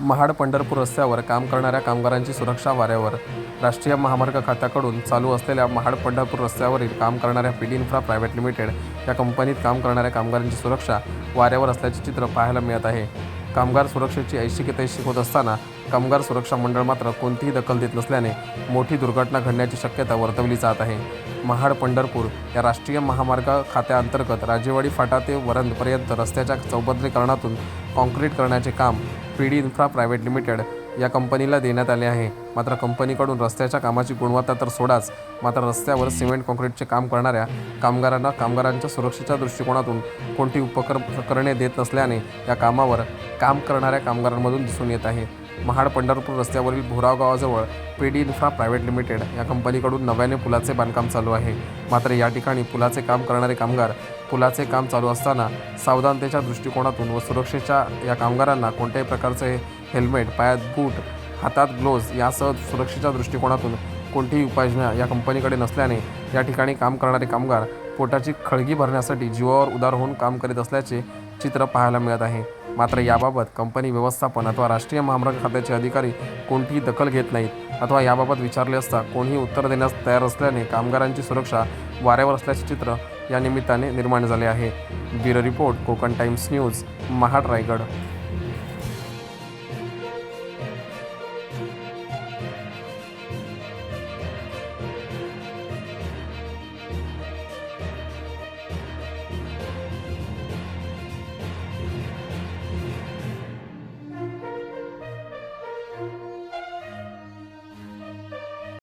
महाड पंढरपूर रस्त्यावर काम करणाऱ्या कामगारांची सुरक्षा वाऱ्यावर. राष्ट्रीय महामार्ग खात्याकडून चालू असलेल्या महाड पंढरपूर रस्त्यावरील काम करणाऱ्या पीडी इन्फ्रा प्रायव्हेट लिमिटेड या कंपनीत काम करणाऱ्या कामगारांची सुरक्षा वाऱ्यावर असल्याचे चित्र पाहायला मिळत आहे. कामगार सुरक्षेची ऐशी की तैशी होत असताना कामगार सुरक्षा मंडळ मात्र कोणतीही दखल देत नसल्याने मोठी दुर्घटना घडण्याची शक्यता वर्तवली जात आहे. महाड पंढरपूर या राष्ट्रीय महामार्ग खात्याअंतर्गत राजेवाडी फाटा ते वरंदपर्यंत रस्त्याच्या चौपदरीकरणातून कॉन्क्रीट करण्याचे काम पीडी इन्फ्रा प्रायव्हेट लिमिटेड या कंपनीला देण्यात आले आहे. मात्र कंपनीकडून रस्त्याच्या कामाची गुणवत्ता तर सोडाच. मात्र रस्त्यावर सिमेंट कॉन्क्रीटचे काम करणाऱ्या कामगारांना कामगारांच्या सुरक्षेच्या दृष्टिकोनातून कोणती उपकरणे देत नसल्याने या कामावर काम करणाऱ्या कामगारांमधून दिसून येत आहे. महाड पंढरपूर रस्त्यावरील भोराव गावाजवळ पीडी इन्फ्रा प्रायव्हेट लिमिटेड या कंपनीकडून नव्याने पुलाचे बांधकाम चालू आहे. मात्र या ठिकाणी पुलाचे काम करणारे कामगार पुलाचे काम चालू असताना सावधानतेच्या दृष्टिकोनातून व सुरक्षेच्या या कामगारांना कोणत्याही प्रकारचे हेल्मेट पायात बूट हातात ग्लोव्ज यासह सुरक्षेच्या दृष्टिकोनातून कोणतीही उपाययोजना या कंपनीकडे नसल्याने या ठिकाणी काम करणारे कामगार पोटाची खळगी भरण्यासाठी जीवावर उदार होऊन काम करीत असल्याचे चित्र पाहायला मिळत आहे. मात्र याबाबत कंपनी व्यवस्थापन अथवा राष्ट्रीय महामार्ग खात्याचे अधिकारी कोणतीही दखल घेत नाहीत अथवा याबाबत विचारले असता कोणीही उत्तर देण्यास तयार असल्याने कामगारांची सुरक्षा वाऱ्यावर असल्याचे चित्र या निमित्ताने निर्माण झाले आहे. Bureau report Kokan times news Mahad Raigad